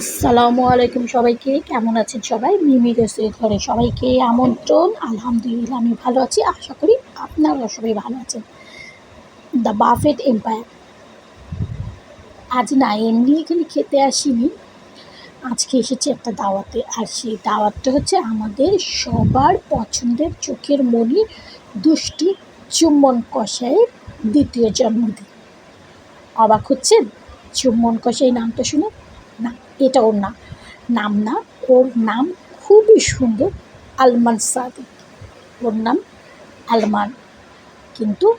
আসসালামু আলাইকুম সবাইকে। কেমন আছেন সবাই? মিমি রেসের ঘরে সবাইকে আমন্ত্রণ। আলহামদুলিল্লাহ আমি ভালো আছি। আশা করি আপনারাও সবাই ভালো আছেন। দ্য বাফেট এম্পায়ার আজ না এমনি এখানে খেতে আসিনি। আজকে এসেছি একটা দাওয়াতে। আর সেই দাওয়াতটা হচ্ছে আমাদের সবার পছন্দের চোখের মণি দুষ্টি চুম্বন কষাইয়ের দ্বিতীয় জন্মদিন। অবাক হচ্ছেন? চুম্বন কষাই নামটা শুনে না। এটা ওর নাম। নাম না, ওর নাম খুবই সুন্দর আলমান সাদিক। ওর নাম আলমান। কিন্তু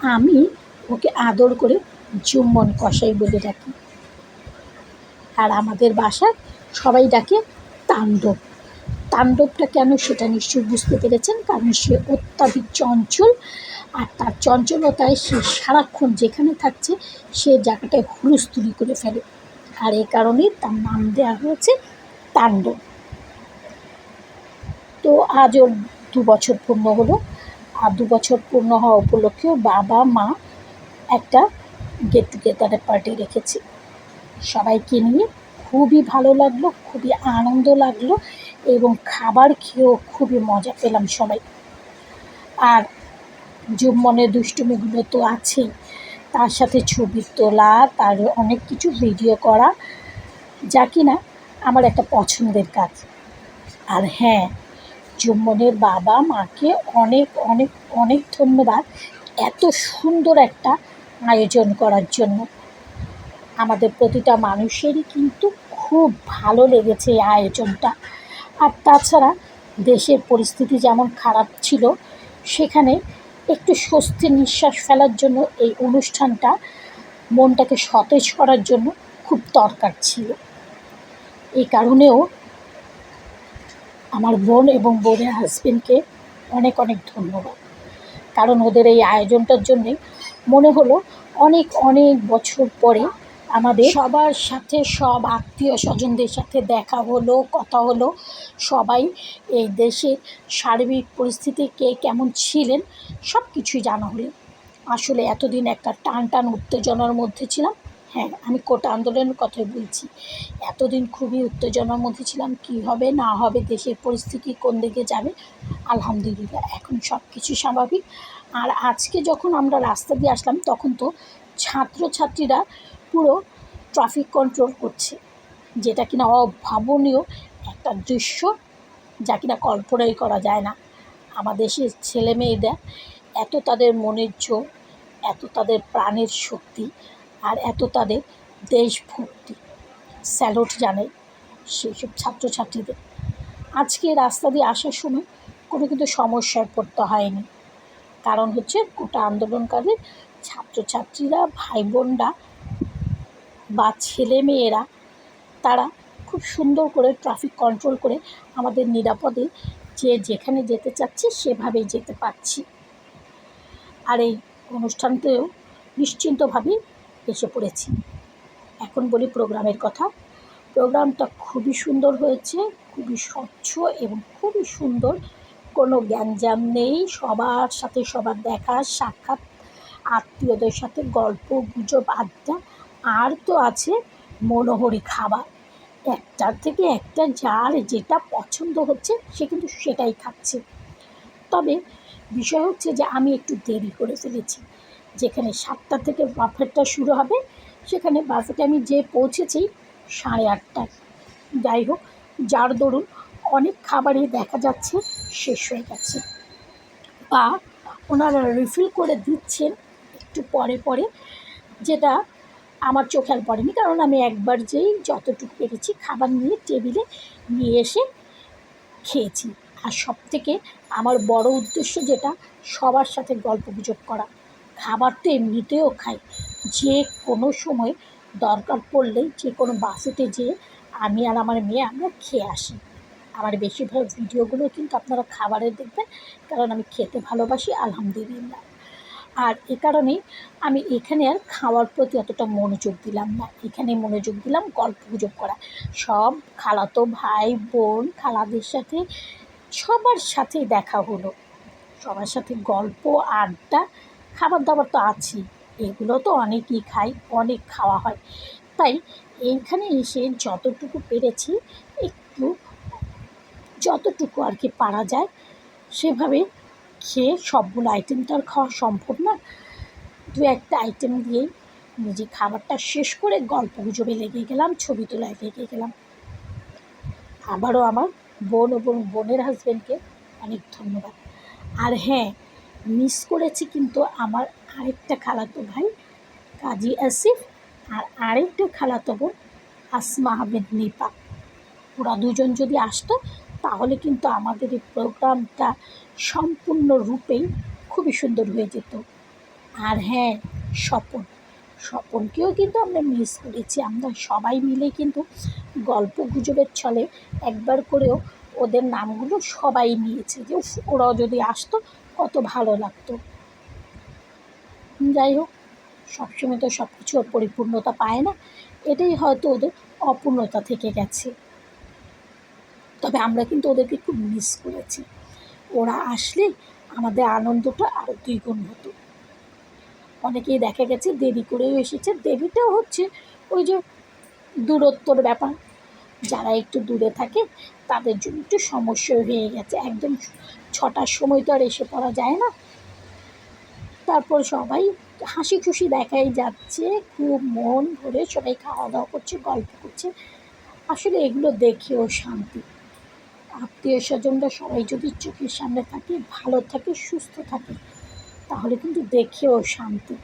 আমি ওকে আদর করে চুম্বন কষাই বলে ডাকি। আর আমাদের বাসায় সবাই ডাকে তাণ্ডব। তাণ্ডবটা কেন সেটা নিশ্চয়ই বুঝতে পেরেছেন, কারণ সে অত্যাধিক চঞ্চল। আর তার চঞ্চলতায় সে সারাক্ষণ যেখানে থাকছে, সে জায়গাটায় হুলস্থুলি করে ফেলে। আর এই কারণেই তার নাম দেওয়া হয়েছে তাণ্ডব। তো আজ ওর দু বছর পূর্ণ হলো। আর দু বছর পূর্ণ হওয়া উপলক্ষেও বাবা, মা একটা গেট টুগেদারের পার্টি রেখেছে। সবাইকে নিয়ে খুবই ভালো লাগল, খুবই আনন্দ লাগল এবং খাবার খেয়েও খুবই মজা পেলাম সবাই। আর জুম্মনের দুষ্টুমিগুলো তো আছেই। তার সাথে ছবি তোলা, তার অনেক কিছু ভিডিও করা, যা কি না আমার একটা পছন্দের কাজ। আর হ্যাঁ জুম্মনের বাবা মাকে অনেক অনেক অনেক ধন্যবাদ এত সুন্দর একটা আয়োজন করার জন্য। আমাদের প্রতিটা মানুষেরই কিন্তু খুব ভালো লেগেছে এই আয়োজনটা। আর তাছাড়া দেশের পরিস্থিতি যেমন খারাপ ছিল, সেখানে একটু স্বস্তি নিঃশ্বাস ফেলার জন্য এই অনুষ্ঠানটা মনটাকে সতেজ করার জন্য খুব দরকার ছিল। এই কারণেও আমার বোন এবং বোনের হাজবেন্ডকে অনেক অনেক ধন্যবাদ। কারণ ওদের এই আয়োজনটার জন্যে মনে হলো অনেক অনেক বছর পরে আমাদের সবার সাথে সব আত্মীয় স্বজনদের সাথে দেখা হলো, কথা হলো। সবাই এই দেশের সার্বিক পরিস্থিতি, কে কেমন ছিলেন সব কিছুই জানা হলো। আসলে এতদিন একটা টান টান উত্তেজনার মধ্যে ছিলাম। হ্যাঁ আমি কোটা আন্দোলনের কথাই বলছি। এতদিন খুবই উত্তেজনার মধ্যে ছিলাম, কী হবে, না হবে, দেশের পরিস্থিতি কোন দিকে যাবে। আলহামদুলিল্লাহ, এখন সব কিছু স্বাভাবিক। আর আজকে যখন আমরা রাস্তা দিয়ে আসলাম, তখন তো ছাত্রছাত্রীরা পুরো ট্রাফিক কন্ট্রোল করছে, যেটা কিনা অভাবনীয় একটা দৃশ্য যা কিনা কল্পনাই করা যায় না। আমাদের দেশের ছেলে মেয়েদের এত তাদের মনের জোর, এত তাদের প্রাণের শক্তি, আর এত তাদের দেশভক্তি স্যালুট জানাই সেই সব ছাত্রছাত্রীদের। আজকে রাস্তা দিয়ে আসার সময় কোনো কিন্তু সমস্যায় পড়তে হয়নি। কারণ হচ্ছে গোটা আন্দোলনকারী ছাত্রছাত্রীরা ভাই বোনরা বা ছেলে মেয়েরা, তারা খুব সুন্দর করে ট্রাফিক কন্ট্রোল করে আমাদের নিরাপদে যে যেখানে যেতে চাচ্ছে সেভাবেই যেতে পারছি। আর এই অনুষ্ঠানতেও নিশ্চিন্তভাবেই এসে পড়েছি। এখন বলি প্রোগ্রামের কথা। প্রোগ্রামটা খুবই সুন্দর হয়েছে, খুবই স্বচ্ছ এবং খুবই সুন্দর। কোনো গ্যাঞ্জাম নেই, সবার সাথে সবার দেখা, সাক্ষাৎ, আত্মীয়দের সাথে গল্প, গুজব, আড্ডা আর তো আছে মনোহরি খাবার। একটার থেকে একটা যার যেটা পছন্দ হচ্ছে, সে কিন্তু সেটাই খাচ্ছে। তবে বিষয় হচ্ছে যে, আমি একটু দেরি করে ফেলেছি। যেখানে সাতটা থেকে বাফেটটা শুরু হবে, সেখানে বাফেটে আমি যে পৌঁছেছি সাড়ে আটটায়। যাই হোক, যার দরুন অনেক খাবারই দেখা যাচ্ছে, শেষ হয়ে গেছে। বা ওনারা রিফিল করে দিচ্ছেন একটু পরে পরে, যেটা আমার চোখে আর পড়েনি, কারণ আমি একবার যেই যতটুকু পেরেছি খাবার নিয়ে টেবিলে নিয়ে এসে খেয়েছি। আর সব থেকে আমার বড় উদ্দেশ্য যেটা, সবার সাথে গল্প গুজব করা। খাবার তো এমনিতেও খাই। যে কোনো সময় দরকার পড়লেই যে কোনো বাসেতে যেয়ে আমি আর আমার মেয়ে আমরা খেয়ে আসি। আমার বেশিরভাগ ভিডিওগুলো কিন্তু আপনারা খাবারের দেখবেন, কারণ আমি খেতে ভালোবাসি, আলহামদুলিল্লাহ। আর এ কারণেই আমি এখানে আর খাওয়ার প্রতি অতটা মনোযোগ দিলাম না। এখানে মনোযোগ দিলাম গল্প গুজব করা। সব খালাতো ভাই, বোন, খালাদের সাথে সবার সাথেই দেখা হলো। সবার সাথে গল্প, আড্ডা খাবার দাবার তো আছেই। এগুলো তো অনেকই খাই, অনেক খাওয়া হয়। তাই এইখানে এসে যতটুকু পেরেছি, একটু যতটুকু আর কি পারা যায়, সেভাবে খেয়ে সবগুলো আইটেম তো আর খাওয়া সম্ভব না। দু একটা আইটেম দিয়েই নিজে খাবারটা শেষ করে গল্প গুজবে লেগে গেলাম, ছবি তোলায় লেগে গেলাম। আবারও আমার বোন এবং বোনের হাজব্যান্ডকে অনেক ধন্যবাদ। আর হ্যাঁ মিস করেছি কিন্তু আমার আরেকটা খালাতো ভাই, কাজী আসিফ, আর আরেকটা খালাতো বোন, আসমা আহমেদ নিপা। ওরা দুজন যদি আসতো তাহলে কিন্তু আমাদের এই প্রোগ্রামটা সম্পূর্ণরূপেই খুবই সুন্দর হয়ে যেত। আর হ্যাঁ স্বপন। স্বপনকেও কিন্তু আমরা মিস করেছি। আমরা সবাই মিলে কিন্তু গল্প গুজবের ছলে একবার করেও ওদের নামগুলো সবাই নিয়েছে যে ওরাও যদি আসতো, কত ভালো লাগতো। যাই হোক, সবসময় তো সব কিছু পরিপূর্ণতা পায় না। এটাই হয়তো ওদের অপূর্ণতা থেকে গেছে। তবে আমরা কিন্তু ওদেরকে খুব মিস করেছি। ওরা আসলে আমাদের আনন্দটা আরও দ্বিগুণ হতো। অনেকেই দেখা গেছে দেরি করেও এসেছে, দেরিটাও হচ্ছে ওই যে দূরত্বর ব্যাপার। যারা একটু দূরে থাকে, তাদের জন্য একটু সমস্যা হয়ে গেছে। একদম ছটার সময় তো আর এসে পড়া যায় না। তারপর সবাই হাসি খুশি দেখাই যাচ্ছে, খুব মন ভরে সবাই খাওয়া দাওয়া করছে, গল্প করছে। আসলে এগুলো দেখেও শান্তি। আত্মীয় স্বজনরা সবাই যদি চোখের সামনে থাকে, ভালো থাকে, সুস্থ থাকে, তাহলে কিন্তু দেখেও শান্তি।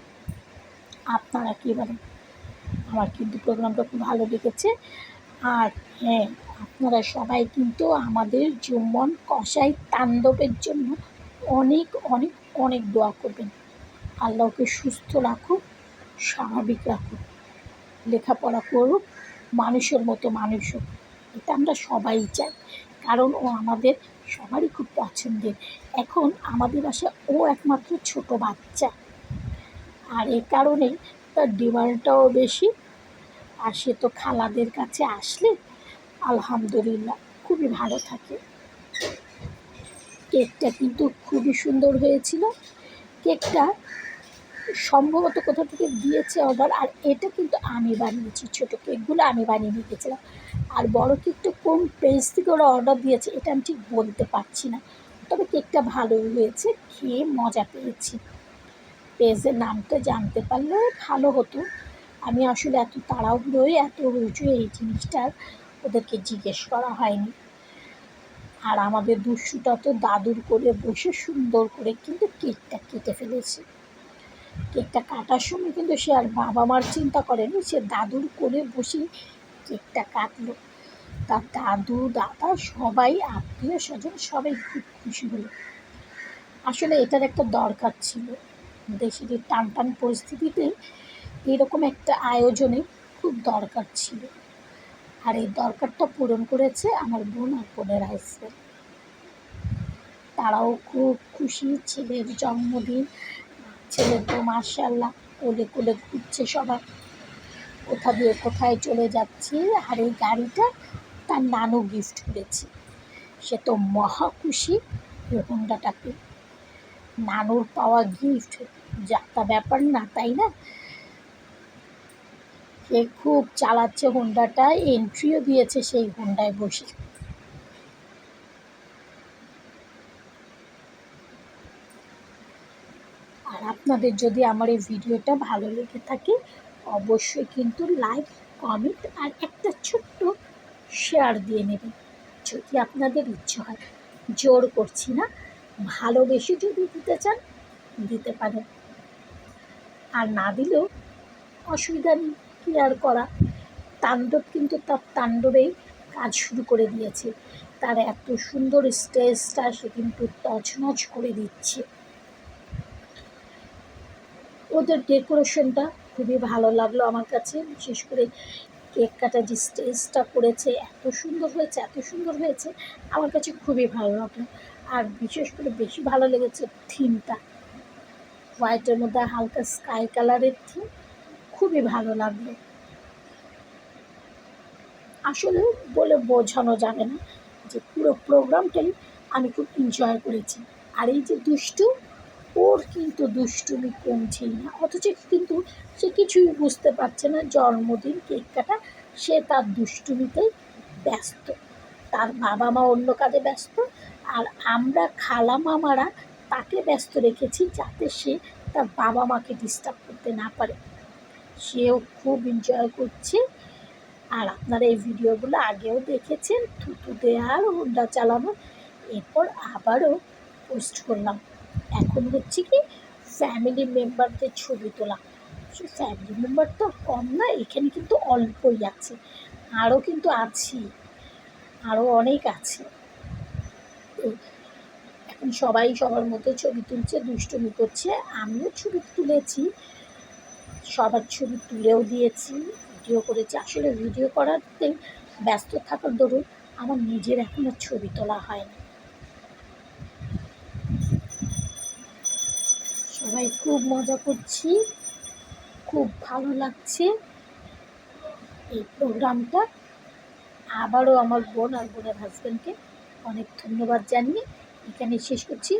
আপনারা কী বলেন? আমার কিন্তু প্রোগ্রামটা খুব ভালো লেগেছে। আর হ্যাঁ আপনারা সবাই কিন্তু আমাদের জুম্মন কষাই তাণ্ডবের জন্য অনেক অনেক অনেক দোয়া করবেন। আল্লাহকে সুস্থ রাখুক, স্বাভাবিক রাখুক, লেখাপড়া করুক, মানুষের মতো মানুষ হোক। এটা আমরা সবাই চাই। কারণ ও আমাদের সবারই খুব পছন্দের। এখন আমাদের বাসায় ও একমাত্র ছোট বাচ্চা। আর এ কারণেই তার ডিমান্ডটাও বেশি। আর সে তো খালাদের কাছে আসলে আলহামদুলিল্লাহ খুবই ভালো থাকে। কেকটা কিন্তু খুবই সুন্দর হয়েছিল। কেকটা সম্ভবত কোথা থেকে দিয়েছে অর্ডার আর এটা কিন্তু আমি বানিয়েছি, ছোটো কেকগুলো আমি বানিয়ে নিয়ে গেছিলাম আর বড় কেকটা কোন পেজ থেকে ওরা অর্ডার দিয়েছে, এটা আমি ঠিক বলতে পারছি না। তবে কেকটা ভালোই হয়েছে, খেয়ে মজা পেয়েছি। পেজের নামটা জানতে পারলে ভালো হতো। আমি আসলে এত তাড়াহুড়োয় এত রুজু এই জিনিসটার ওদেরকে জিজ্ঞেস করা হয়নি। আর আমাদের দুষ্টুটা তো দাদুর করে বসে সুন্দর করে কিন্তু কেকটা কেটে ফেলেছে। কেকটা কাটার সময় কিন্তু সে আর বাবা মার চিন্তা করেনি সে দাদুর কোলে বসে কেকটা কাটলো। তার দাদু, দাদা সবাই আত্মীয় স্বজন সবাই খুব খুশি হলো। আসলে এটার একটা দরকার ছিল। দেশের এই টান টান পরিস্থিতিতে এরকম একটা আয়োজনে খুব দরকার ছিল। আর এই দরকারটা পূরণ করেছে আমার বোন আর বোনের তারাও খুব খুশি, ছেলের জন্মদিন ছেলে তো মার্শাল্লাহ কোলে কোলে ঘুরছে সবাই। কোথা দিয়ে কোথায় চলে যাচ্ছে, আর এই গাড়িটা তার নানু গিফট করেছে। সে তো মহা খুশি হোন্ডাটাকে নানুর পাওয়া গিফট, যা তা ব্যাপার না, তাই না? সে খুব চালাচ্ছে হোন্ডাটা এন্ট্রিও দিয়েছে সেই হোন্ডায় বসে আর আপনাদের যদি আমার এই ভিডিওটা ভালো লেগে থাকে, অবশ্যই কিন্তু লাইক কমেন্ট আর একটা ছোট্ট শেয়ার দিয়ে নেবেন, যদি আপনাদের ইচ্ছে হয়। জোর করছি না, ভালোবেসে যদি দিতে চান, দিতে পারেন। আর না দিলেও অসুবিধা নেই কী আর করা। তাণ্ডব কিন্তু তার তাণ্ডবেই কাজ শুরু করে দিয়েছে। তার এত সুন্দর স্টেজটা সে কিন্তু তছনছ করে দিচ্ছে। ওদের ডেকোরেশনটা খুবই ভালো লাগল আমার কাছে। বিশেষ করে কেক কাটা যে স্টেজটা করেছে, এত সুন্দর হয়েছে, এত সুন্দর হয়েছে, আমার কাছে খুবই ভালো লাগল। আর বিশেষ করে বেশি ভালো লেগেছে থিমটা। হোয়াইটের মধ্যে হালকা স্কাই কালারের থিম, খুবই ভালো লাগল। আসলে বলে বোঝানো যাবে না যে পুরো প্রোগ্রামটাই আমি খুব এনজয় করেছি। আর এই যে দুষ্টু ওর কিন্তু দুষ্টুমি কমছেই না। অথচ কিন্তু সে কিছুই বুঝতে পারছে না জন্মদিন কেক কাটা সে তার দুষ্টুমিতে ব্যস্ত। তার বাবা মা অন্য কাজে ব্যস্ত আর আমরা খালা মামারা তাকে ব্যস্ত রেখেছি যাতে সে তার বাবা মাকে ডিস্টার্ব করতে না পারে। সেও খুব এনজয় করছে। আর আপনারা এই ভিডিওগুলো আগেও দেখেছেন, থুতু দেওয়া আর হুন্ডা চালানো এরপর আবারও পোস্ট করলাম। এখন হচ্ছে কি ফ্যামিলি মেম্বারদের ছবি তোলা। ফ্যামিলি মেম্বার তো কম না, এখানে কিন্তু অল্পই আছে। আরও কিন্তু আছি, আরও অনেক আছে। এখন সবাই সবার মতো ছবি তুলছে, দুষ্টুমি করছে, আমিও ছবি তুলেছি। সবার ছবি তুলেও দিয়েছি, ভিডিও করেছি। আসলে ভিডিও করাতে ব্যস্ত থাকার দরুন আমার নিজের এখনও ছবি তোলা হয়নি। সবাই খুব মজা করছি। খুব ভালো লাগছে এই প্রোগ্রামটা। আবারও আমার বোন আর বোনের হাজব্যান্ডকে অনেক ধন্যবাদ জানিয়ে এখানে শেষ করছি।